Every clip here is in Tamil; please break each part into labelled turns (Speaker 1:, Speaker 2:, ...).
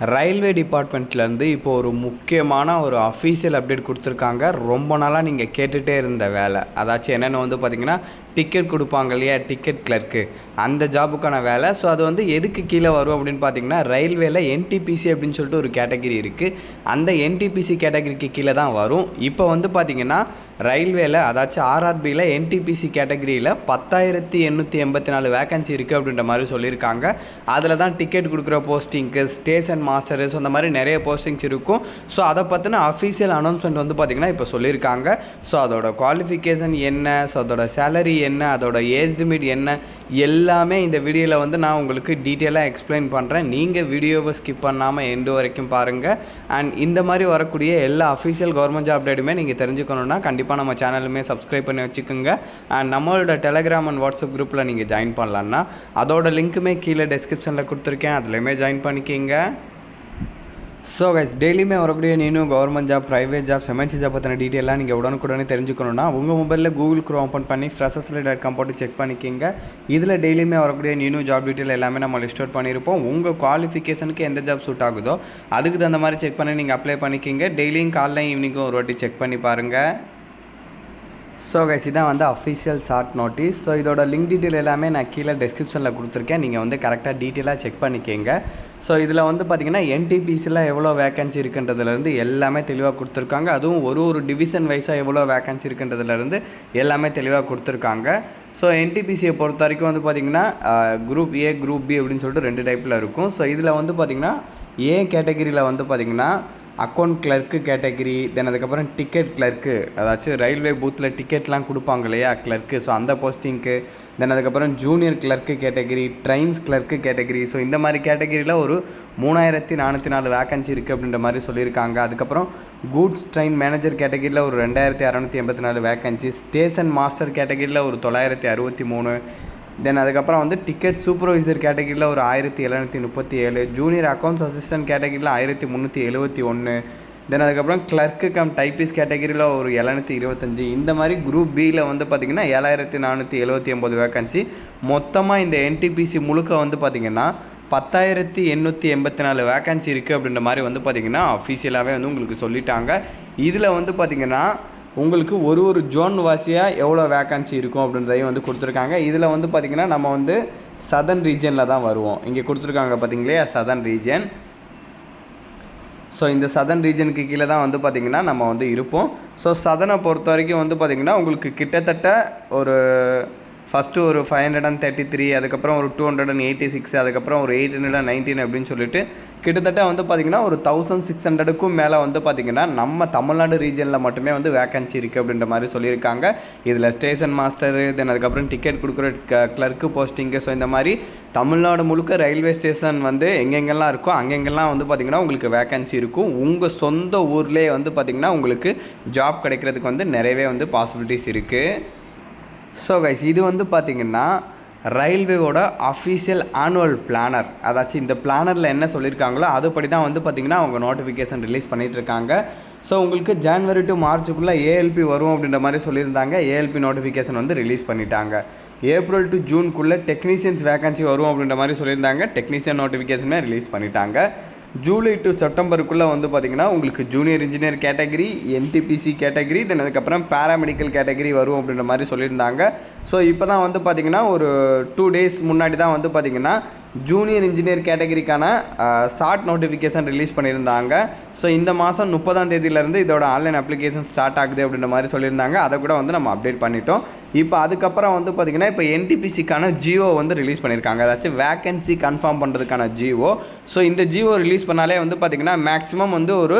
Speaker 1: ரயில்வே டிபார்ட்மெண்ட்லேருந்து இப்போ ஒரு முக்கியமான ஒரு அஃபீஷியல் அப்டேட் கொடுத்துருக்காங்க. ரொம்ப நாளாக நீங்கள் கேட்டுகிட்டே இருந்த வேலை. அதாச்சும் என்னென்னு வந்து பார்த்திங்கன்னா டிக்கெட் கொடுப்பாங்க இல்லையா டிக்கெட் கிளர்க்கு அந்த ஜாபுக்கான வேலை. ஸோ அது வந்து எதுக்கு கீழே வரும் அப்படின்னு பார்த்தீங்கன்னா ரயில்வேல என்டிபிசி அப்படின்னு சொல்லிட்டு ஒரு கேட்டகரி இருக்குது அந்த என்டிபிசி கேட்டகரிக்கு கீழே தான் வரும். இப்போ வந்து பார்த்தீங்கன்னா ரயில்வேல அதாச்சும் ஆர்ஆர்பியில் என்டிபிசி கேட்டகரியில் பத்தாயிரத்தி எண்ணூற்றி எண்பத்தி நாலு வேகன்சி இருக்குது அப்படின்ற மாதிரி சொல்லியிருக்காங்க. அதில் தான் டிக்கெட் கொடுக்குற போஸ்டிங்க்கு ஸ்டேஷன் மாஸ்டரு ஸோ அந்த மாதிரி நிறைய போஸ்டிங்ஸ் இருக்கும். ஸோ அதை பற்றின அஃபீஷியல் அனௌன்ஸ்மெண்ட் வந்து பார்த்திங்கன்னா இப்போ சொல்லியிருக்காங்க. ஸோ அதோட குவாலிஃபிகேஷன் என்ன? ஸோ அதோட சேலரி என்ன அதோட ஏஜ் லிமிட் என்ன எல்லாமே இந்த வீடியோவில் வந்து நான் உங்களுக்கு டீட்டெயிலாக எக்ஸ்பிளைன் பண்ணுறேன் நீங்கள் வீடியோவை ஸ்கிப் பண்ணாமல் எண்டு வரைக்கும் பாருங்கள் அண்ட் இந்த மாதிரி வரக்கூடிய எல்லா அஃபீஷியல் கவர்மெண்ட் ஜாப் அப்டேட்டுமே நீங்கள் தெரிஞ்சுக்கணுன்னா கண்டிப்பாக நம்ம சேனலுமே சப்ஸ்கிரைப் பண்ணி வச்சுக்கோங்க. அண்ட் நம்மளோட டெலகிராம் அண்ட் வாட்ஸ்அப் குரூப்பில் நீங்கள் ஜாயின் பண்ணலான்னா அதோட லிங்க்குமே கீழே டிஸ்கிரிப்ஷனில் கொடுத்துருக்கேன். அதுலேயுமே ஜாயின் பண்ணிக்கிங்க. ஸோ கைஸ் டெய்லியுமே வரக்கூடிய நீனும் government job private job MNC job பற்றின டீட்டெயிலாக நீங்கள் உடனுக்குடனே தெரிஞ்சுக்கணுன்னா உங்கள் மொபைலில் கூகுள் க்ரோ ஓப்பன் பண்ணி ஃப்ரெஷஸ்ல டாட் காம் போட்டு செக் பண்ணிக்கிங்க. இதில் டெய்லியுமே வரக்கூடிய நியூ ஜாப் டீட்டெயில் எல்லாமே நம்ம லிஸ்ட் அவுட் பண்ணியிருப்போம். உங்கள் குவாலிஃபிகேஷனுக்கு எந்த ஜாப் சூட் ஆகுதோ அதுக்கு தகுந்த மாதிரி செக் பண்ணி நீங்கள் அப்ளை பண்ணிக்கிங்க. டெய்லியும் காலைல ஈவினிங்கும் ஒரு வாட்டி செக் பண்ணி பாருங்கள் ஸோ கைஸ் இதான் வந்து அஃபிஷியல் ஷார்ட் நோட்டீஸ் ஸோ இதோட லிங்க் டீட்டெயில் எல்லாமே நான் கீழே டிஸ்கிரிப்ஷனில் கொடுத்துருக்கேன். நீங்கள் வந்து கரெக்டாக டீட்டெயிலாக செக் பண்ணிக்கோங்க. ஸோ இதில் வந்து பார்த்தீங்கன்னா என்டிபிசியில் எவ்வளோ வேகன்சி இருக்குன்றதுலேருந்து எல்லாமே தெளிவாக கொடுத்துருக்காங்க. அதுவும் ஒரு ஒரு டிவிஷன் வைஸாக எவ்வளோ வேகன்சி இருக்குன்றதுலேருந்து எல்லாமே தெளிவாக கொடுத்துருக்காங்க. ஸோ என்டிபிசியை பொறுத்த வரைக்கும் வந்து பார்த்திங்கன்னா குரூப் ஏ குரூப் பி அப்படின்னு சொல்லிட்டு ரெண்டு டைப்பில் இருக்கும். ஸோ இதில் வந்து பார்த்திங்கன்னா ஏ கேட்டகரியில் வந்து பார்த்திங்கன்னா அக்கௌண்ட் கிளர்க்கு கேட்டகிரி தென் அதுக்கப்புறம் டிக்கெட் கிளர்க்கு அதாச்சும் ரயில்வே பூத்தில் டிக்கெட்லாம் கொடுப்பாங்க இல்லையா கிளர்க்கு ஸோ அந்த போஸ்டிங்க்கு தென் அதுக்கப்புறம் junior clerk category trains clerk category so இந்த மாதிரி கேட்டகிரியில் ஒரு மூணாயிரத்தி நானூற்றி நாலு வேக்கன்சி இருக்குது அப்படின்ற மாதிரி சொல்லியிருக்காங்க. அதுக்கப்புறம் கூட்ஸ் ட்ரெயின் மேனேஜர் கேட்டகிரியில் ஒரு ரெண்டாயிரத்தி அறநூற்றி எண்பத்தி நாலு வேக்கன்சி ஸ்டேஷன் மாஸ்டர் கேட்டகிரியில் ஒரு தொள்ளாயிரத்தி அறுபத்தி மூணு. தென் அதுக்கப்புறம் வந்து டிக்கெட் சூப்பர்வைசர் கேட்டகிரியில் ஒரு ஆயிரத்தி எழுநூற்றி முப்பத்தி ஏழு ஜூனியர் அக்கௌண்ட்ஸ் அசிஸ்டன்ட் கேட்டகிரியில் ஆயிரத்தி முந்நூற்றி எழுபத்தி ஒன்று தென் அதுக்கப்புறம் கிளர்க்கு கம் டைப்பிஸ் கேட்டகிரியில் ஒரு எழுநூற்றி இருபத்தஞ்சி. இந்த மாதிரி குரூப் பியில் வந்து பார்த்திங்கன்னா ஏழாயிரத்தி நானூற்றி எழுபத்தி ஒம்பது வேக்கன்சி மொத்தமாக இந்த என்டிபிசி முழுக்க வந்து பார்த்திங்கன்னா பத்தாயிரத்தி எண்ணூற்றி எண்பத்தி நாலு வேக்கன்சி இருக்குது அப்படின்ற மாதிரி வந்து பார்த்திங்கன்னா அஃபீஷியலாகவே வந்து உங்களுக்கு சொல்லிட்டாங்க. இதில் வந்து பார்த்திங்கன்னா உங்களுக்கு ஒரு ஒரு ஜோன் வாசியாக எவ்வளோ வேக்கன்சி இருக்கும் அப்படின்றதையும் வந்து கொடுத்துருக்காங்க. இதில் வந்து பார்த்திங்கன்னா நம்ம வந்து சதர்ன் ரீஜனில் தான் வருவோம். இங்கே கொடுத்துருக்காங்க பார்த்தீங்களே சதர்ன் ரீஜன் ஸோ இந்த சதன் ரீஜனுக்கு கீழே தான் வந்து பார்த்திங்கன்னா நம்ம வந்து இருப்போம். ஸோ சதனை பொறுத்த வரைக்கும் வந்து பார்த்திங்கன்னா உங்களுக்கு கிட்டத்தட்ட ஒரு ஃபஸ்ட்டு ஒரு five hundred and thirty three அதுக்கப்புறம் ஒரு two hundred and eighty six அதுக்கப்புறம் ஒரு எயிட் ஹண்ட்ரட் அண்ட் நைன்டீன் அப்படின்னு சொல்லிட்டு கிட்டத்தட்ட வந்து பார்த்திங்கன்னா ஒரு தௌசண்ட் சிக்ஸ் ஹண்ட்ரடுக்கும் மேலே வந்து பார்த்திங்கன்னா நம்ம தமிழ்நாடு ரீஜனில் மட்டுமே வந்து வேக்கன்சி இருக்குது அப்படின்ற மாதிரி சொல்லியிருக்காங்க. இதில் ஸ்டேஷன் மாஸ்டரு தென் அதுக்கப்புறம் டிக்கெட் கொடுக்குற க கிளர்க்கு போஸ்டிங்கு ஸோ இந்த மாதிரி தமிழ்நாடு முழுக்க ரயில்வே ஸ்டேஷன் வந்து எங்கெங்கெல்லாம் இருக்கோ அங்கெங்கெல்லாம் வந்து பார்த்திங்கன்னா உங்களுக்கு வேக்கன்சி இருக்கும். உங்கள் சொந்த ஊர்லேயே வந்து பார்த்திங்கன்னா உங்களுக்கு ஜாப் கிடைக்கிறதுக்கு வந்து நிறையவே வந்து பாசிபிலிட்டிஸ் இருக்குது ஸோ கைஸ் இது வந்து பார்த்திங்கன்னா ரயில்வேவோட அஃபீஷியல் ஆனுவல் பிளானர் அதாச்சும் இந்த பிளானரில் என்ன சொல்லியிருக்காங்களோ அதுபடி தான் வந்து பார்த்திங்கன்னா அவங்க நோட்டிஃபிகேஷன் ரிலீஸ் பண்ணிகிட்ருக்காங்க ஸோ உங்களுக்கு ஜான்வரி டு மார்ச்சுக்குள்ளே ஏஎல்பி வரும் அப்படின்ற மாதிரி சொல்லியிருந்தாங்க. ஏஎல்பி நோட்டிஃபிகேஷன் வந்து ரிலீஸ் பண்ணிட்டாங்க. ஏப்ரல் டு ஜூனுக்குள்ளே டெக்னீஷியன்ஸ் வேகன்சி வரும் அப்படின்ற மாதிரி சொல்லியிருந்தாங்க. டெக்னீஷியன் நோட்டிஃபிகேஷனே ரிலீஸ் பண்ணிட்டாங்க. ஜூலை டு செப்டம்பருக்குள்ளே வந்து பார்த்திங்கன்னா உங்களுக்கு junior engineer category NTPC category then அதுக்கப்புறம் பேராமெடிக்கல் கேட்டகரி வரும் அப்படின்ற மாதிரி சொல்லியிருந்தாங்க. ஸோ இப்போ தான் வந்து பார்த்திங்கன்னா ஒரு டூ டேஸ் முன்னாடி தான் வந்து பார்த்திங்கன்னா ஜூனியர் இன்ஜினியர் கேட்டகரிக்கான ஷார்ட் நோட்டிஃபிகேஷன் ரிலீஸ் பண்ணியிருந்தாங்க. ஸோ இந்த மாதம் முப்பதாம் தேதியிலேருந்து இதோட ஆன்லைன் அப்ளிகேஷன் ஸ்டார்ட் ஆகுது அப்படின்ற மாதிரி சொல்லியிருந்தாங்க. அதை கூட வந்து நம்ம அப்டேட் பண்ணிட்டோம். இப்போ அதுக்கப்புறம் வந்து பார்த்திங்கன்னா இப்போ என்டிபிசிக்கான ஜியோ வந்து ரிலீஸ் பண்ணியிருக்காங்க. அதாச்சும் வேக்கன்சி கன்ஃபார்ம் பண்ணுறதுக்கான ஜியோ ஸோ இந்த ஜியோ ரிலீஸ் பண்ணாலே வந்து பார்த்திங்கன்னா மேக்ஸிமம் வந்து ஒரு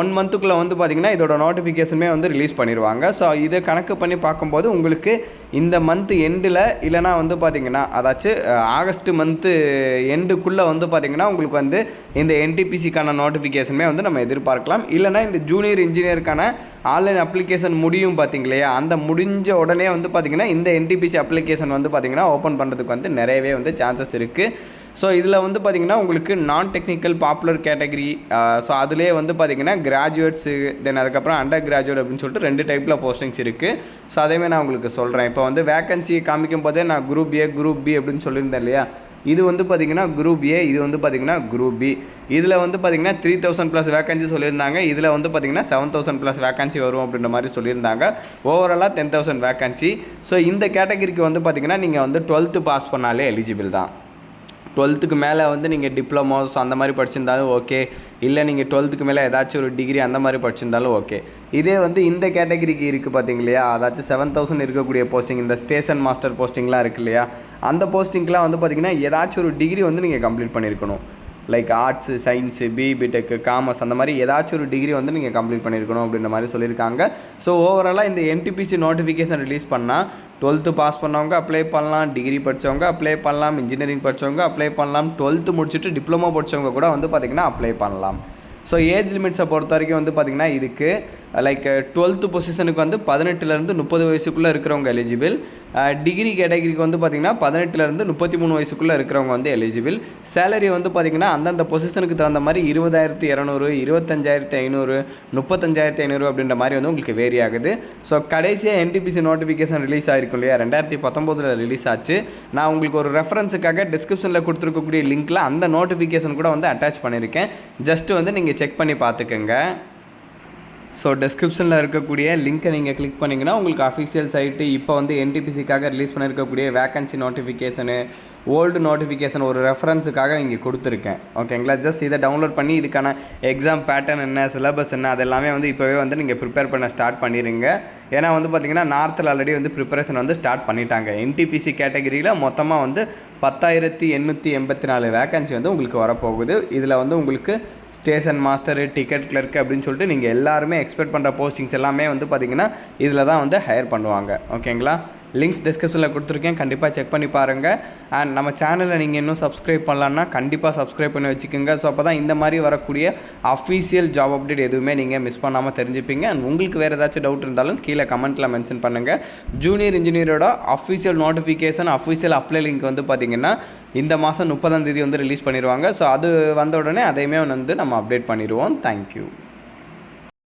Speaker 1: ஒன் மந்த்துக்குள்ளே வந்து பார்த்திங்கன்னா இதோட நோட்டிஃபிகேஷனுமே வந்து ரிலீஸ் பண்ணிடுவாங்க ஸோ இதை கணக்கு பண்ணி பார்க்கும்போது உங்களுக்கு இந்த மந்த் எண்டில் இல்லைனா வந்து பார்த்திங்கன்னா அதாச்சும் ஆகஸ்ட் மந்த்து எண்டுக்குள்ளே வந்து பார்த்திங்கன்னா உங்களுக்கு வந்து இந்த என்டிபிசிக்கான நோட்டிஃபிகேஷனுமே வந்து நம்ம எதிர்பார்க்கலாம். இல்லைனா இந்த ஜூனியர் இன்ஜினியருக்கான ஆன்லைன் அப்ளிகேஷன் முடியும் பார்த்தீங்களா அந்த முடிஞ்ச உடனே வந்து பார்த்திங்கன்னா இந்த என்டிபிசி அப்ளிகேஷன் வந்து பார்த்திங்கன்னா ஓப்பன் பண்ணுறதுக்கு வந்து நிறையவே வந்து சான்சஸ் இருக்குது ஸோ இதில் வந்து பார்த்திங்கன்னா உங்களுக்கு நான் டெக்னிக்கல் பாப்புலர் கேட்டகரி ஸோ அதிலே வந்து பார்த்திங்கன்னா கிராஜுவேட்ஸு தென் அதுக்கப்புறம் அண்டர் கிராஜுவேட் அப்படின்னு சொல்லிட்டு ரெண்டு டைப்பில் போஸ்டிங்ஸ் இருக்குது ஸோ அதேமாதிரி நான் உங்களுக்கு சொல்கிறேன் இப்போ வந்து வேகன்சி காமிக்கும் போதே நான் குரூப் ஏ குரூப் பி அப்படின்னு சொல்லியிருந்தேன் இல்லையா? இது வந்து பார்த்திங்கன்னா குரூப் ஏ இது வந்து பார்த்திங்கன்னா குரூப் பி இதில் வந்து பார்த்திங்கன்னா த்ரீ தௌசண்ட் ப்ளஸ் வேகன்சி சொல்லியிருந்தாங்க. இதில் வந்து பார்த்திங்கன்னா செவன் தௌசண்ட் ப்ளஸ் வேகன்சி வரும் அப்படின்ற மாதிரி சொல்லியிருந்தாங்க. ஓவராலாக டென் தௌசண்ட் வேகன்சி ஸோ இந்த கேட்டகரிக்கு வந்து பார்த்திங்கன்னா நீங்கள் வந்து டுவெல்த்து பாஸ் பண்ணாலே எலிஜிபிள் தான். டுவெல்த்துக்கு மேலே வந்து நீங்கள் டிப்ளமோஸ் அந்த மாதிரி படிச்சிருந்தாலும் ஓகே இல்லை நீங்கள் டுவெல்த்துக்கு மேலே ஏதாச்சும் ஒரு டிகிரி அந்த மாதிரி படிச்சிருந்தாலும் ஓகே இதே வந்து இந்த கேட்டகரிக்கு இருக்குது பார்த்தீங்க இல்லையா? அதாச்சும் செவன் தௌசண்ட் இருக்கக்கூடிய போஸ்டிங் இந்த ஸ்டேஷன் மாஸ்டர் போஸ்டிங்லாம் இருக்கு இல்லையா? அந்த போஸ்டிங்க்கெலாம் வந்து பார்த்திங்கன்னா ஏதாச்சும் ஒரு டிகிரி வந்து நீங்கள் கம்ப்ளீட் பண்ணியிருக்கணும் லைக் ஆர்ட்ஸு சயின்ஸு பிபிடெக்கு காமர்ஸ் அந்த மாதிரி ஏதாச்சும் ஒரு டிகிரி வந்து நீங்கள் கம்ப்ளீட் பண்ணியிருக்கணும் அப்படின்ற மாதிரி சொல்லியிருக்காங்க. ஸோ ஓவராலாக இந்த என்டிபிசி நோட்டிஃபிகேஷன் ரிலீஸ் பண்ணால் டுவெல்த்து பாஸ் பண்ணவங்க அப்ளை பண்ணலாம் டிகிரி படித்தவங்க அப்ளை பண்ணலாம் இன்ஜினியரிங் படித்தவங்க அப்ளை பண்ணலாம் டுவெல்த்து முடிச்சுட்டு டிப்ளமோ படித்தவங்க கூட வந்து பார்த்திங்கன்னா அப்ளை பண்ணலாம். ஸோ ஏஜ் லிமிட்ஸை பொறுத்த வரைக்கும் வந்து பார்த்திங்கன்னா இதுக்கு லைக் டுவெல்த்து பொசிஷனுக்கு வந்து பதினெட்டுலேருந்து முப்பது வயசுக்குள்ளே இருக்கிறவங்க எலிஜிபிள் டிகிரி கேட்டகிரிக்கு வந்து பார்த்திங்கன்னா பதினெட்டுலேருந்து முப்பத்தி மூணு வயசுக்குள்ளே இருக்கிறவங்க வந்து எலிஜிபிள் சேலரி வந்து பார்த்திங்கன்னா அந்தந்த பொசிஷனுக்கு தகுந்த மாதிரி இருபதாயிரத்தி இரநூறு இருபத்தஞ்சாயிரத்தி ஐநூறு முப்பத்தஞ்சாயிரத்தி ஐநூறு அப்படின்ற மாதிரி வந்து உங்களுக்கு வேரி ஆகுது. ஸோ கடைசியாக என்டிபிசி நோட்டிஃபிகேஷன் ரிலீஸ் ஆகிருக்கும் இல்லையா? ரெண்டாயிரத்தி பத்தொம்போதில் ரிலீஸ் ஆச்சு. நான் உங்களுக்கு ஒரு ரெஃபரன்ஸுக்காக டிஸ்கிரிப்ஷனில் கொடுத்துருக்கக்கூடிய லிங்க்கில் அந்த நோட்டிஃபிகேஷன் கூட வந்து அட்டாச் பண்ணியிருக்கேன். ஜஸ்ட்டு வந்து நீங்கள் செக் பண்ணி பார்த்துக்கோங்க. ஸோ டெஸ்கிரிப்ஷனில் இருக்கக்கூடிய லிங்க்கை நீங்கள் கிளிக் பண்ணிங்கன்னா உங்களுக்கு அஃபிஷியல் சைட்டு இப்போ வந்து என்டிபிசிக்காக ரிலீஸ் பண்ணியிருக்கக்கூடிய வேகன்சி நோட்டிஃபிகேஷனு ஓல்டு நோட்டிஃபிகேஷன் ஒரு ரெஃபரன்ஸுக்காக இங்கே கொடுத்துருக்கேன். ஓகேங்களா ஜஸ்ட் இதை டவுன்லோட் பண்ணி இதுக்கான எக்ஸாம் பேட்டர்ன் என்ன சிலபஸ் என்ன அதெல்லாமே வந்து இப்போவே வந்து நீங்கள் ப்ரிப்பேர் பண்ண ஸ்டார்ட் பண்ணிடுங்க ஏன்னா வந்து பார்த்தீங்கன்னா நார்த்தில் ஆல்ரெடி வந்து ப்ரிப்பரேஷன் வந்து ஸ்டார்ட் பண்ணிட்டாங்க. என்டிபிசி கேட்டகரியில் மொத்தமாக வந்து பத்தாயிரத்தி எண்ணூற்றி எண்பத்தி நாலு வேகன்சி வந்து உங்களுக்கு வரப்போகுது. இதில் வந்து உங்களுக்கு ஸ்டேஷன் மாஸ்டரு டிக்கெட் கிளர்க் அப்படின்னு சொல்லிட்டு நீங்கள் எல்லாருமே எக்ஸ்பெக்ட் பண்ணுற போஸ்டிங்ஸ் எல்லாமே வந்து பார்த்திங்கன்னா இதில் தான் வந்து ஹையர் பண்ணுவாங்க. ஓகேங்களா? லிங்க்ஸ் டிஸ்கிரிப்ஷனில் கொடுத்துருக்கேன். கண்டிப்பாக செக் பண்ணி பாருங்கள் அண்ட் நம்ம சேனலில் நீங்கள் இன்னும் சப்ஸ்கிரைப் பண்ணலான்னா கண்டிப்பாக சப்ஸ்கிரைப் பண்ணி வச்சுக்கோங்க. ஸோ அப்போ தான் இந்த மாதிரி வரக்கூடிய அஃபீஷியல் ஜாப் அப்டேட் எதுவுமே நீங்கள் மிஸ் பண்ணாமல் தெரிஞ்சுப்பீங்க. அண்ட் உங்களுக்கு வேறு ஏதாச்சும் டவுட் இருந்தாலும் கீழே கமெண்ட்டில் மென்ஷன் பண்ணுங்கள் junior இன்ஜினியரோட official notification official apply link வந்து பார்த்திங்கன்னா இந்த மாதம் முப்பதாம் தேதி வந்து ரிலீஸ் பண்ணிடுவாங்க ஸோ அது வந்த உடனே அதையுமே வந்து நம்ம அப்டேட் பண்ணிடுவோம். தேங்க்யூ